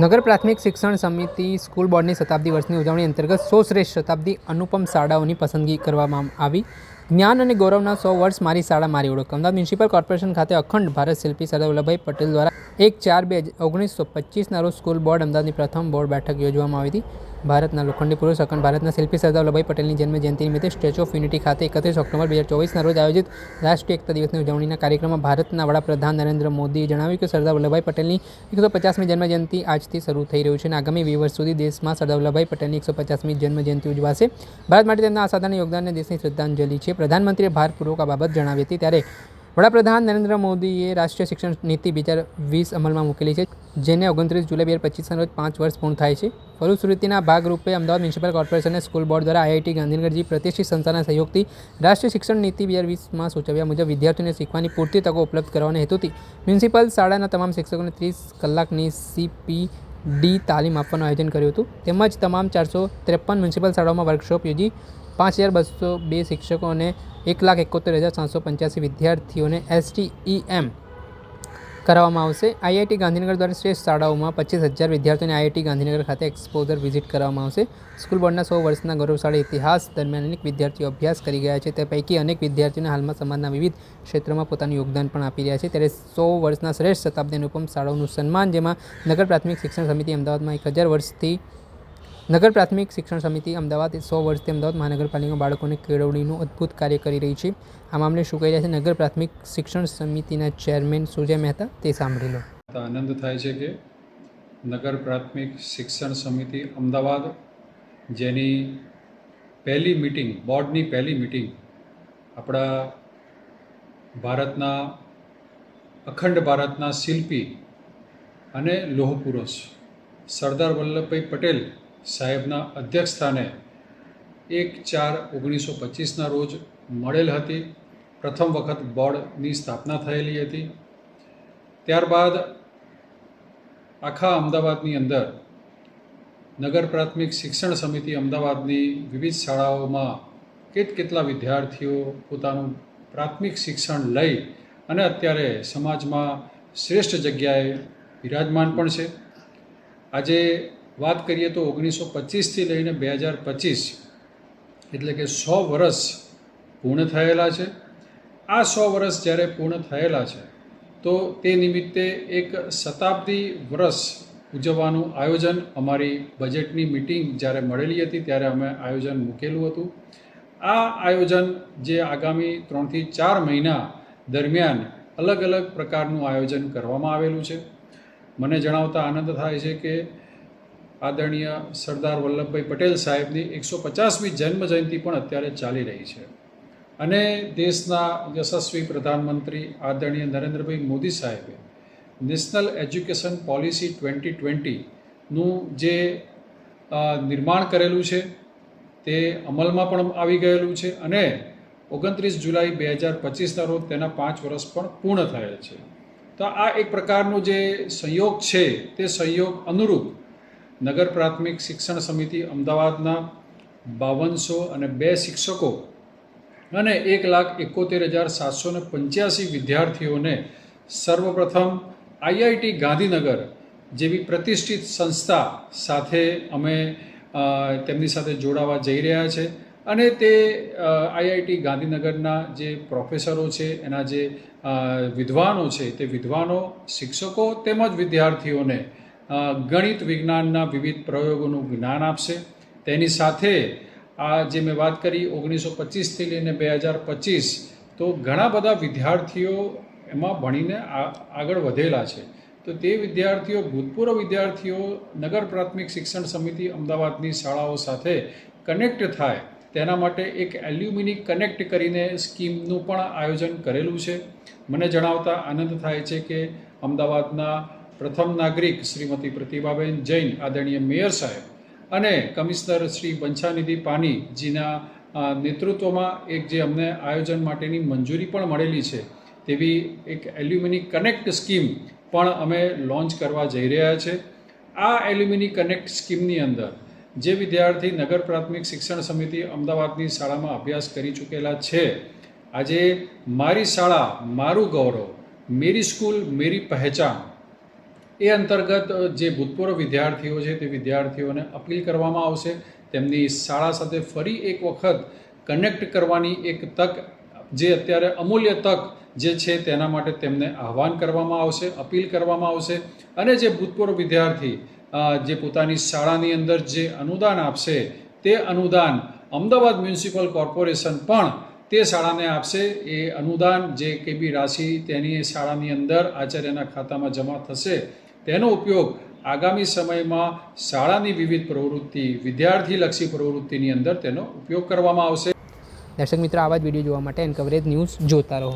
નગર પ્રાથમિક શિક્ષણ સમિતિ સ્કૂલ બોર્ડની શતાબ્દી વર્ષની ઉજવણી અંતર્ગત સો શ્રેષ્ઠ શતાબ્દી અનુપમ શાળાઓની પસંદગી કરવામાં આવી. જ્ઞાન અને ગૌરવના સો વર્ષ મારી શાળા મારી ઓળખ. અમદાવાદ મ્યુનિસિપલ કોર્પોરેશન ખાતે અખંડ ભારત શિલ્પી સરદાર વલ્લભભાઈ પટેલ દ્વારા એક ચાર બે ઓગણીસો પચીસના રોજ સ્કૂલ બોર્ડ અમદાવાદની પ્રથમ બોર્ડ બેઠક યોજવામાં આવી હતી. ભારતના લોખંડી પુરુષ અખંડ ભારતના શિલ્પી સરદાર વલ્લભભાઈ પટેલની જન્મ જયંતિ નિમિત્તે સ્ટેચ્યુ ઓફ યુનિટી ખાતે એકત્રીસ ઓક્ટોબર બે હજાર ચોવીસના રોજ આયોજિત રાષ્ટ્રીય એકતા દિવસની ઉજવણીના કાર્યક્રમમાં ભારતના વડાપ્રધાન નરેન્દ્ર મોદીએ જણાવ્યું કે સરદાર વલ્લભભાઈ પટેલની એકસો પચાસમી જન્મજયંતિ આજથી શરૂ થઈ રહ્યું છે અને આગામી વીસ વર્ષ સુધી દેશમાં સરદાર વલ્લભભાઈ પટેલની એકસો પચાસમી જન્મજયંતિ ઉજવાશે. ભારત માટે તેમના અસાધારણ યોગદાનને દેશની શ્રદ્ધાંજલિ છે. પ્રધાનમંત્રીએ ભારપૂર્વક આ બાબત જણાવી હતી. ત્યારે વડાપ્રધાન નરેન્દ્ર મોદીએ રાષ્ટ્રીય શિક્ષણ નીતિ બે હજાર વીસ અમલમાં મૂકેલી છે, જેને ઓગણત્રીસ જુલાઈ બે હજાર પચીસના રોજ પાંચ વર્ષ પૂર્ણ થાય છે. ફલશ્રુતિના ભાગરૂપે અમદાવાદ મ્યુનિસિપલ કોર્પોરેશનને સ્કૂલ બોર્ડ દ્વારા આઈઆઈટી ગાંધીનગર જેવી પ્રતિષ્ઠિત સંસ્થાના સહયોગથી રાષ્ટ્રીય શિક્ષણ નીતિ બે હજાર વીસમાં સૂચવ્યા મુજબ વિદ્યાર્થીઓને શીખવાની પૂરતી તકો ઉપલબ્ધ કરવાના હેતુથી મ્યુનિસિપલ શાળાના તમામ શિક્ષકોને ત્રીસ કલાકની સીપી ડી તાલીમ આપવાનું આયોજન કર્યું હતું. તેમજ તમામ ચારસો ત્રેપન મ્યુનિસિપલ શાળાઓમાં વર્કશોપ યોજી પાંચ હજાર બસો બે શિક્ષકો અને એક લાખ એકોતેર હજાર સાતસો પંચ્યાસી વિદ્યાર્થીઓને એસટીઈએમ કરાવવામાં આવશે. આઈઆઈટી ગાંધીનગર દ્વારા શ્રેષ્ઠ શાળાઓમાં પચીસ હજાર વિદ્યાર્થીઓને આઈઆઈટી ગાંધીનગર ખાતે એક્સપોઝર વિઝિટ કરવામાં આવશે. સ્કૂલ બોર્ડના સો વર્ષના ગૌરવશાળી ઇતિહાસ દરમિયાન અનેક વિદ્યાર્થીઓ અભ્યાસ કરી ગયા છે. તે પૈકી અનેક વિદ્યાર્થીઓને હાલમાં સમાજના વિવિધ ક્ષેત્રોમાં પોતાનું યોગદાન પણ આપી રહ્યા છે. ત્યારે સો વર્ષના શ્રેષ્ઠ શતાબ્દી અનુપમ શાળાઓનું સન્માન, જેમાં નગર પ્રાથમિક શિક્ષણ સમિતિ અમદાવાદમાં એક હજાર વર્ષથી નગર પ્રાથમિક શિક્ષણ સમિતિ અમદાવાદ સો વર્ષથી અમદાવાદ મહાનગરપાલિકા બાળકોને કેળવણીનું અદ્ભુત કાર્ય કરી રહી છે. આ મામલે શું કહી રહ્યા છે? નગર પ્રાથમિક શિક્ષણ સમિતિના ચેરમેન સુજય મહેતા તે સાંભળી લો. આનંદ થાય છે કે નગર પ્રાથમિક શિક્ષણ સમિતિ અમદાવાદ, જેની પહેલી મિટિંગ, બોર્ડની પહેલી મિટિંગ આપણા ભારતના અખંડ ભારતના શિલ્પી અને લોહપુરુષ સરદાર વલ્લભભાઈ પટેલ સાહેબના અધ્યક્ષસ્થાને એક ચાર ઓગણીસો પચીસના રોજ મળેલ હતી. પ્રથમ વખત બોર્ડની સ્થાપના થયેલી હતી. ત્યારબાદ આખા અમદાવાદની અંદર નગર પ્રાથમિક શિક્ષણ સમિતિ અમદાવાદની વિવિધ શાળાઓમાં કેટ કેટલા વિદ્યાર્થીઓ પોતાનું પ્રાથમિક શિક્ષણ લઈ અને અત્યારે સમાજમાં શ્રેષ્ઠ જગ્યાએ વિરાજમાન પણ છે. આજે વાત કરીએ તો ઓગણીસો પચીસથી લઈને બે હજાર પચીસ એટલે કે સો વર્ષ પૂર્ણ થયેલા છે. આ સો વર્ષ જ્યારે પૂર્ણ થયેલા છે, તો તે નિમિત્તે એક શતાબ્દી વર્ષ ઉજવવાનું આયોજન અમારી બજેટની મિટિંગ જ્યારે મળેલી હતી ત્યારે અમે આયોજન મૂકેલું હતું. આ આયોજન જે આગામી ત્રણથી ચાર મહિના દરમિયાન અલગ અલગ પ્રકારનું આયોજન કરવામાં આવેલું છે. મને જણાવતા આનંદ થાય છે કે આદરણીય સરદાર વલ્લભભાઈ પટેલ સાહેબની એકસો પચાસમી જન્મ જયંતિ પણ અત્યારે ચાલી રહી છે. અને દેશના યશસ્વી પ્રધાનમંત્રી આદરણીય નરેન્દ્રભાઈ મોદી સાહેબે નેશનલ એજ્યુકેશન પોલિસી ટ્વેન્ટી ટ્વેન્ટીનું જે નિર્માણ કરેલું છે, તે અમલમાં પણ આવી ગયેલું છે અને ઓગણત્રીસ જુલાઈ બે હજાર પચીસના રોજ તેના પાંચ વર્ષ પણ પૂર્ણ થયેલ છે. તો આ એક પ્રકારનો જે સંયોગ છે, તે સંયોગ અનુરૂપ નગર પ્રાથમિક શિક્ષણ સમિતિ અમદાવાદના બાવનસો અને બે શિક્ષકો અને એક લાખ એકોતેર હજાર સાતસો ને પંચ્યાસી વિદ્યાર્થીઓને સર્વપ્રથમ આઈઆઈટી ગાંધીનગર જેવી પ્રતિષ્ઠિત સંસ્થા સાથે અમે તેમની સાથે જોડાવા જઈ રહ્યા છે. અને તે આઈઆઈટી ગાંધીનગરના જે પ્રોફેસરો છે, એના જે વિદ્વાનો છે, તે વિદ્વાનો, શિક્ષકો તેમજ વિદ્યાર્થીઓને ગણિત વિજ્ઞાનના વિવિધ પ્રયોગોનું જ્ઞાન આપશે. તેની સાથે આ જે મેં વાત કરી ઓગણીસો પચીસથી લઈને બે હજાર પચીસ, તો ઘણા બધા વિદ્યાર્થીઓ એમાં ભણીને આગળ વધેલા છે. તો તે વિદ્યાર્થીઓ, ભૂતપૂર્વ વિદ્યાર્થીઓ, નગર પ્રાથમિક શિક્ષણ સમિતિ, અમદાવાદની શાળાઓ સાથે કનેક્ટ થાય. તેના માટે એક એલ્યુમિની કનેક્ટ કરીને સ્કીમનું પણ આયોજન કરેલું છે. મને જણાવતા આનંદ થાય છે કે અમદાવાદના પ્રથમ નાગરિક શ્રીમતી પ્રતિભાબેન જૈન આદરણીય મેયર સાહેબ અને કમિશનર શ્રી બંછાનિધિ પાની જીના નેતૃત્વમાં એક જે અમને આયોજન માટેની મંજૂરી પણ મળેલી છે, તેવી એક એલ્યુમિની કનેક્ટ સ્કીમ પણ અમે લોન્ચ કરવા જઈ રહ્યા છે. આ એલ્યુમિની કનેક્ટ સ્કીમની અંદર જે વિદ્યાર્થી નગર પ્રાથમિક શિક્ષણ સમિતિ અમદાવાદની શાળામાં અભ્યાસ કરી ચૂકેલા છે, આજે મારી શાળા, મારું ગૌરવ, મેરી સ્કૂલ, મેરી પહેચાન એ અંતર્ગત જે ભૂતપૂર્વ વિદ્યાર્થીઓ છે તે વિદ્યાર્થીઓને અપીલ કરવામાં આવશે. તેમની શાળા સાથે ફરી એક વખત કનેક્ટ કરવાની એક તક, જે અત્યારે અમૂલ્ય તક જે છે તેના માટે તેમને આહવાન કરવામાં આવશે, અપીલ કરવામાં આવશે. અને જે ભૂતપૂર્વ વિદ્યાર્થી જે પોતાની શાળાની અંદર જે અનુદાન આપશે, તે અનુદાન અમદાવાદ મ્યુનિસિપલ કોર્પોરેશન પણ તે શાળાને આપશે. એ અનુદાન જે કે બી રાશિ તેની શાળાની અંદર આચાર્યના ખાતામાં જમા થશે. તેનો ઉપયોગ આગામી સમયમાં શાળાની વિવિધ પ્રવૃત્તિ વિદ્યાર્થીલક્ષી પ્રવૃત્તિની અંદર તેનો ઉપયોગ કરવામાં આવશે. દર્શક મિત્રો, આવા જ વીડિયો જોવા માટે એન કવરેજ ન્યૂઝ જોતા રહો.